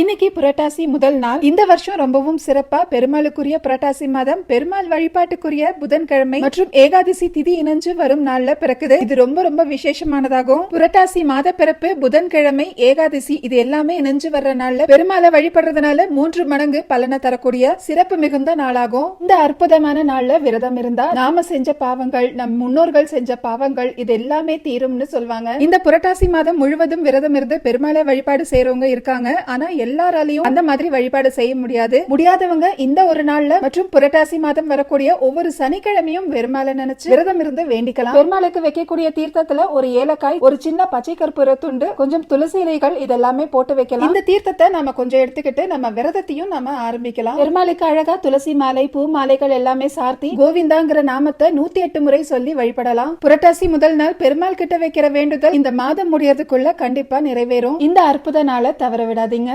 இன்னைக்கு புரட்டாசி முதல் நாள். இந்த வருஷம் ரொம்பவும் சிறப்பா பெருமாளுக்குரிய புரட்டாசி மாதம் பெருமாள் வழிபாட்டுக்குரிய புதன்கிழமை மற்றும் ஏகாதசி திதி இணைஞ்சு வரும் நாள்ல பிறக்குது. இது ரொம்ப ரொம்ப விசேஷமானதாகும் புரட்டாசி மாத பிறப்பு புதன்கிழமை ஏகாதசி இது எல்லாமே இணைஞ்சு வர்ற நாள்ல பெருமாளை வழிபடுறதுனால மூன்று மடங்கு பலனை தரக்கூடிய சிறப்பு மிகுந்த நாளாகும் இந்த அற்புதமான நாள்ல விரதம் இருந்தா நாம செஞ்ச பாவங்கள் நம் முன்னோர்கள் செஞ்ச பாவங்கள் இது எல்லாமே தீரும்னு சொல்வாங்க. இந்த புரட்டாசி மாதம் முழுவதும் விரதம் இருந்து பெருமாளை வழிபாடு செய்யறவங்க இருக்காங்க. ஆனா எல்லாராலையும் அந்த மாதிரி வழிபாடு செய்ய முடியாது. முடியாதவங்க இந்த ஒரு நாள்ல மற்றும் புரட்டாசி மாதம் வரக்கூடிய ஒவ்வொரு சனிக்கிழமையும் பெருமாளை நினைச்சு விரதம் இருந்து வேண்டிக்கலாம். பெருமாளுக்கு வைக்கக்கூடிய தீர்த்தத்துல ஒரு ஏலக்காய் ஒரு சின்ன பச்சை கற்பூர துண்டு கொஞ்சம் துளசி இலைகள் இதெல்லாமே போட்டு வைக்கலாம். இந்த தீர்த்தத்தை நம்ம கொஞ்சம் எடுத்துக்கிட்டு நம்ம விரதத்தையும் நம்ம ஆரம்பிக்கலாம். பெருமாளுக்கு அழகா துளசி மாலை பூ மாலைகள் எல்லாமே சார்த்தி கோவிந்தாங்கிற நாமத்தை நூத்தி எட்டு முறை சொல்லி வழிபடலாம். புரட்டாசி முதல் நாள் பெருமாள் கிட்ட வைக்கிற வேண்டுதல் இந்த மாதம் முடியறதுக்குள்ள கண்டிப்பா நிறைவேறும். இந்த அற்புத நாளை தவற விடாதீங்க.